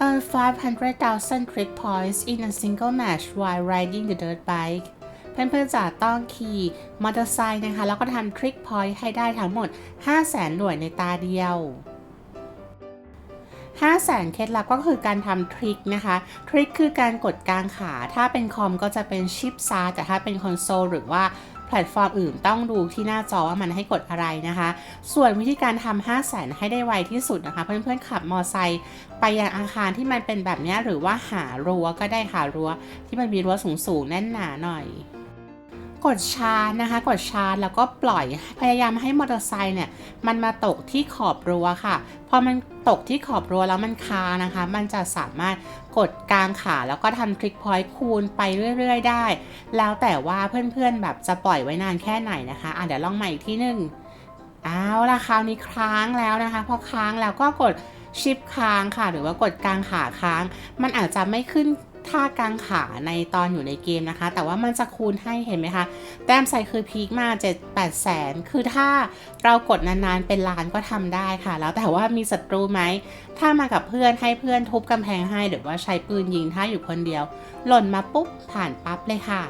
earn 500,000 trick points in a single match while riding the dirt bike เพื่อนๆจะต้องขี่มอเตอร์ไซค์นะคะ แล้วก็ทำทริคพอยต์ให้ได้ทั้งหมด 500,000 หน่วยในตาเดียว5แสนเคล็ดลับก็คือการทำทริคนะคะ ทริคคือการกดกลางขา ถ้าเป็นคอมก็จะเป็นชิปซาแต่ถ้าเป็นคอนโซลหรือว่า แพลตฟอร์มอื่นต้องดูที่หน้าจอว่ามันให้กดอะไรนะคะ ส่วนวิธีการทำ5แสนให้ได้ไวที่สุดนะคะ เพื่อนๆขับมอไซค์ไปยังอาคารที่มันเป็นแบบนี้หรือว่าหารั้วก็ได้ค่ะรั้วที่มันมีรั้วสูงๆแน่นหนาหน่อย กดชาร์จนะคะ กดชาร์จแล้วก็ปล่อยพยายามให้มอเตอร์ไซค์เนี่ยมันมาตกที่ขอบรั้วค่ะพอมันตกที่ขอบรั้วแล้วมันคานะคะ มันจะสามารถกดกลางขาแล้วก็ทำทริคพอยต์คูณไปเรื่อยๆ ได้ แล้วแต่ว่าเพื่อนๆแบบจะปล่อยไว้นานแค่ไหนนะคะอะเดี๋ยวลองใหม่อีกที่หนึ่งเอาละคราวนี้ค้างแล้วนะคะพอค้างแล้วก็กดชิปค้างค่ะ หรือว่ากดกลางขาค้าง มันอาจจะไม่ขึ้น ค่ากลางขาในตอนอยู่ในเกมนะคะ แต่ว่ามันจะคูณให้เห็นไหมคะ แต้มใส่คือพีคมา7 8แสน คือถ้าเรากดนานๆเป็นล้านก็ทำได้ค่ะ แล้วแต่ว่ามีศัตรูไหม ถ้ามากับเพื่อนให้เพื่อนทุบกำแพงให้หรือว่าใช้ปืนยิงถ้าอยู่คนเดียว หล่นมาปุ๊บผ่านปั๊บเลยค่ะ